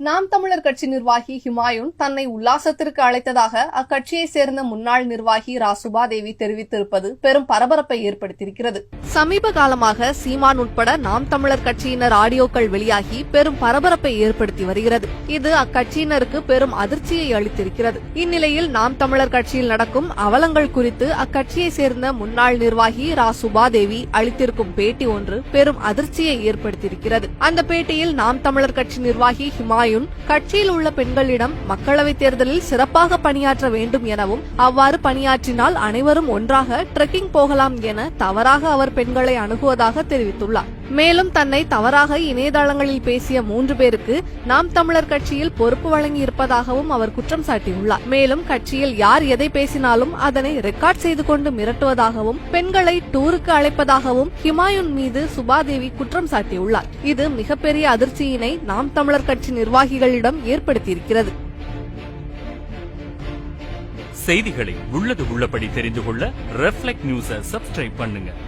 நாம் தமிழர் கட்சி நிர்வாகி ஹிமாயுன் தன்னை உல்லாசத்திற்கு அழைத்ததாக அக்கட்சியை சேர்ந்த முன்னாள் நிர்வாகி ராசுபா தேவி தெரிவித்திருப்பது பெரும் பரபரப்பை ஏற்படுத்தியிருக்கிறது. சமீப காலமாக சீமான் உட்பட நாம் தமிழர் கட்சியினர் ஆடியோக்கள் வெளியாகி பெரும் பரபரப்பை ஏற்படுத்தி வருகிறது. இது அக்கட்சியினருக்கு பெரும் அதிர்ச்சியை அளித்திருக்கிறது. இந்நிலையில் நாம் தமிழர் கட்சியில் நடக்கும் அவலங்கள் குறித்து அக்கட்சியை சேர்ந்த முன்னாள் நிர்வாகி ரா சுபாதேவி அளித்திருக்கும் பேட்டி ஒன்று பெரும் அதிர்ச்சியை ஏற்படுத்தியிருக்கிறது. அந்த பேட்டியில் நாம் தமிழர் கட்சி நிர்வாகி ஹிமாயுன் கட்சியில் உள்ள பெண்களிடம் மக்களவைத் தேர்தலில் சிறப்பாக பணியாற்ற வேண்டும் எனவும் அவ்வாறு பணியாற்றினால் அனைவரும் ஒன்றாக ட்ரெக்கிங் போகலாம் என தவறாக அவர் பெண்களை அணுகுவதாக தெரிவித்துள்ளார். மேலும் தன்னை தவறாக இணையதளங்களில் பேசிய மூன்று பேருக்கு நாம் தமிழர் கட்சியில் பொறுப்பு வழங்கி இருப்பதாகவும் அவர் குற்றம் சாட்டியுள்ளார். மேலும் கட்சியில் யார் எதை பேசினாலும் அதனை ரெக்கார்ட் செய்து கொண்டு மிரட்டுவதாகவும் பெண்களை டூருக்கு அழைப்பதாகவும் ஹிமாயுன் மீது சுபாதேவி குற்றம் சாட்டியுள்ளார். இது மிகப்பெரிய அதிர்ச்சியினை நாம் தமிழர் கட்சி நிர்வாகிகளிடம் ஏற்படுத்தியிருக்கிறது. செய்திகளை உள்ளது உள்ளபடி தெரிந்து கொள்ள ரெஃப்ளெக்ட் நியூஸை சப்ஸ்கிரைப் பண்ணுங்க.